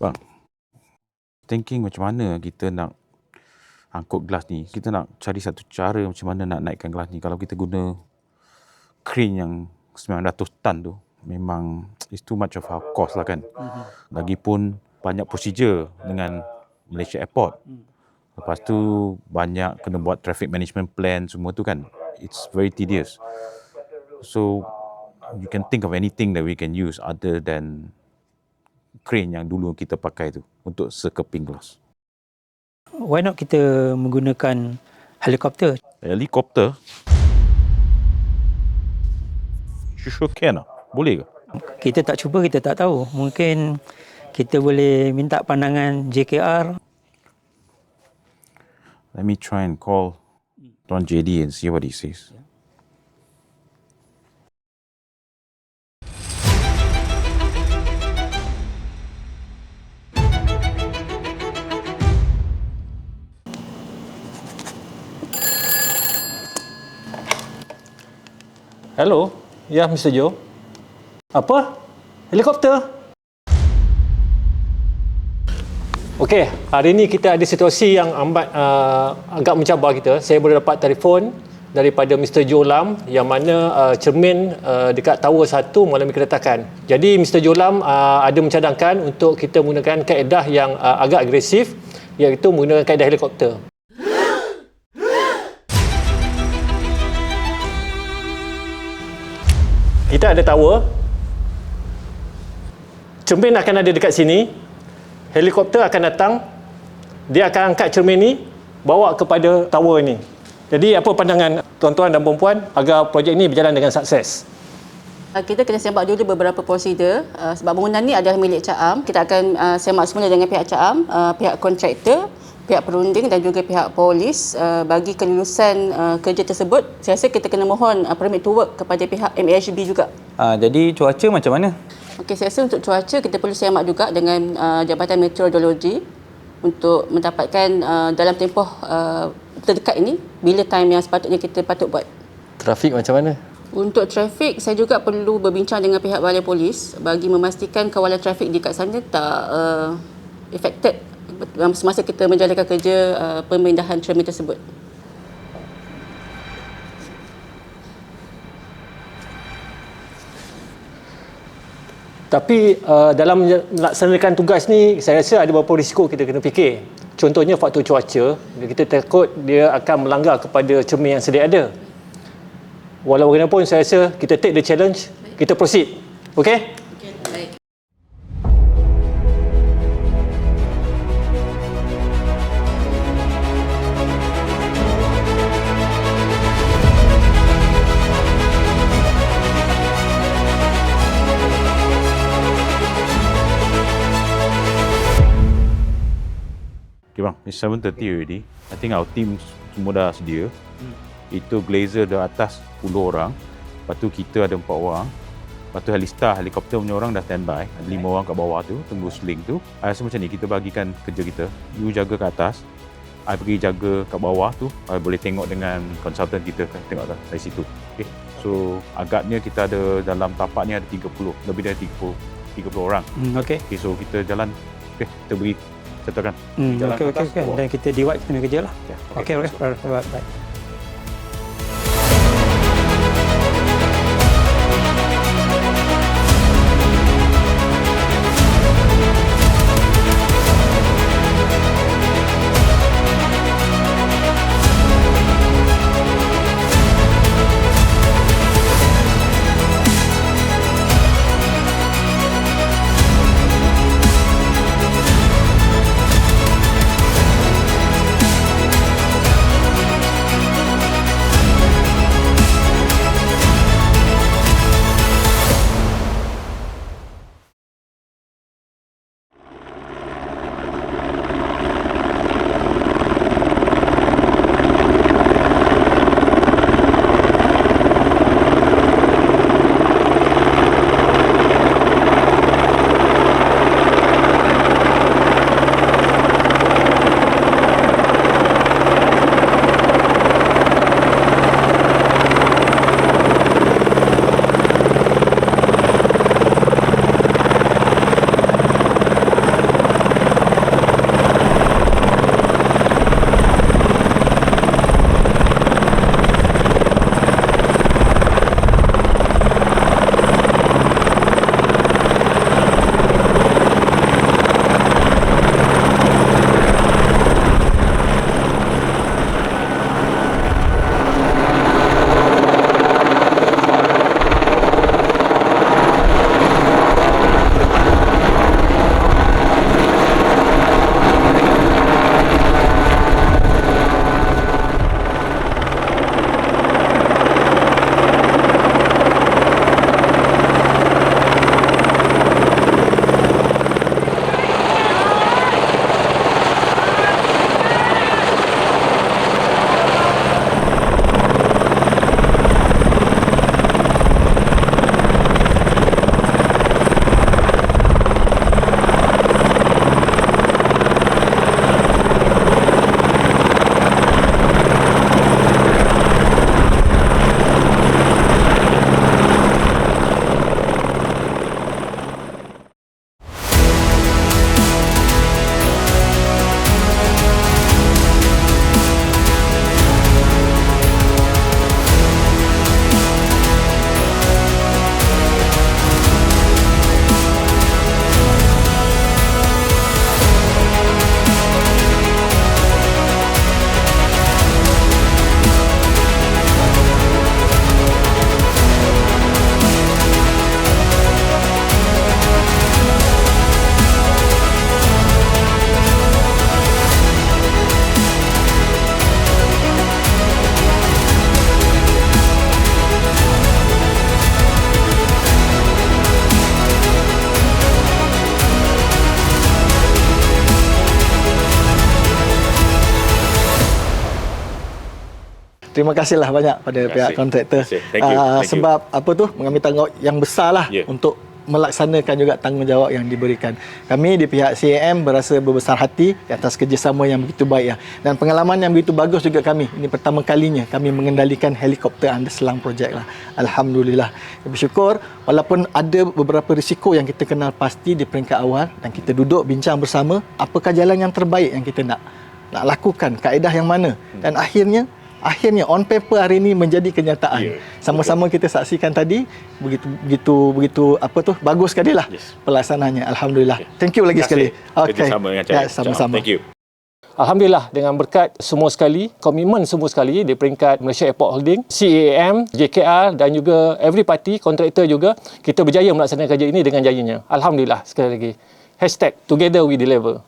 Bang, thinking macam mana kita nak angkut gelas ni. Kita nak cari satu cara macam mana nak naikkan gelas ni. Kalau kita guna crane yang 900 ton tu, memang it's too much of our cost lah kan. Lagipun banyak procedure dengan Malaysia Airport. Lepas tu banyak kena buat traffic management plan semua tu kan. It's very tedious. So you can think of anything that we can use other than crane yang dulu kita pakai tu untuk sekeping gelas. Why not kita menggunakan helikopter? Helikopter? Sure can lah. Boleh ke? Kita tak cuba, kita tak tahu. Mungkin kita boleh minta pandangan JKR. Let me try and call Tuan JD and see what he says. Hello. Ya, Mr. Joe. Apa? Helikopter? Okey, hari ini kita ada situasi yang amat uh, agak mencabar kita. Saya boleh dapat telefon daripada Mr. Joe Lam yang mana uh, cermin uh, dekat tower 1 mengalami keretakan. Jadi Mr. Joe Lam uh, ada mencadangkan untuk kita menggunakan kaedah yang uh, agak agresif iaitu menggunakan kaedah helikopter. Kita ada tower. Cermin akan ada dekat sini. Helikopter akan datang. Dia akan angkat cermin ni bawa kepada tower ni. Jadi apa pandangan tuan-tuan dan puan-puan agar projek ini berjalan dengan sukses? Uh, Kita kena semak dulu beberapa prosedur uh, sebab bangunan ni adalah milik CAAM. Kita akan uh, semak semula dengan pihak CAAM, pihak kontraktor, pihak perunding dan juga pihak polis uh, bagi kelulusan uh, kerja tersebut. Saya rasa kita kena mohon uh, permit to work kepada pihak MAHB juga. Ah, jadi cuaca macam mana? Okey, saya rasa untuk cuaca kita perlu semak juga dengan uh, Jabatan Meteorologi untuk mendapatkan uh, dalam tempoh uh, terdekat ini bila time yang sepatutnya kita patut buat. Trafik macam mana? Untuk trafik, saya juga perlu berbincang dengan pihak balai polis bagi memastikan kawalan trafik di kat sana tak uh, affected semasa kita menjalankan kerja uh, pemindahan cermin tersebut. Tapi uh, dalam melaksanakan tugas ni saya rasa ada beberapa risiko kita kena fikir. Contohnya faktor cuaca, kita takut dia akan melanggar kepada cermin yang sedia ada. Walau bagaimanapun saya rasa kita take the challenge, kita proceed. Okay, it's 7.30 already. I think our team semua dah sedia. Itu glazer dah atas 10 orang. Lepas tu kita ada 4 orang. Lepas tu Helista, helikopter punya orang dah standby. Ada 5 orang kat bawah tu, tunggu sling tu. I rasa macam ni, kita bagikan kerja kita. You jaga kat atas. I pergi jaga kat bawah tu. I boleh tengok dengan konsultan kita tengok dah dari situ. Okay. So agaknya kita ada dalam tapak ni ada 30, lebih dari 30, 30 orang. Hmm, okey. Okay, so kita jalan. Okay, kita beri settlekan. Hmm, Jalan okey ke okey okey. bawah. Dan kita divide kena kerja lah. Ya, Okey okey. Baik. Terima kasihlah banyak pada Terima pihak kontraktor. Kasih. Thank you. Sebab apa tu mengambil tanggungjawab yang besar lah Ya. untuk melaksanakan juga tanggungjawab yang diberikan. Kami di pihak CAM berasa berbesar hati atas kerjasama yang begitu baik ya. Dan pengalaman yang begitu bagus juga kami. Ini pertama kalinya kami mengendalikan helikopter under selang projek lah. Alhamdulillah. Bersyukur walaupun ada beberapa risiko yang kita kenal pasti di peringkat awal dan kita duduk bincang bersama apakah jalan yang terbaik yang kita nak nak lakukan kaedah yang mana dan akhirnya akhirnya on paper hari ini menjadi kenyataan. Ya, Sama-sama kita saksikan tadi begitu begitu begitu apa tu bagus sekali lah Yes. pelaksanaannya. Alhamdulillah. Thank you lagi sekali. dengan Ya, sama-sama. Thank you. Alhamdulillah dengan berkat semua sekali, komitmen semua sekali di peringkat Malaysia Airport Holding, CAM, JKR dan juga every party, kontraktor juga, kita berjaya melaksanakan kerja ini dengan jayanya. Alhamdulillah sekali lagi. Hashtag Together We Deliver.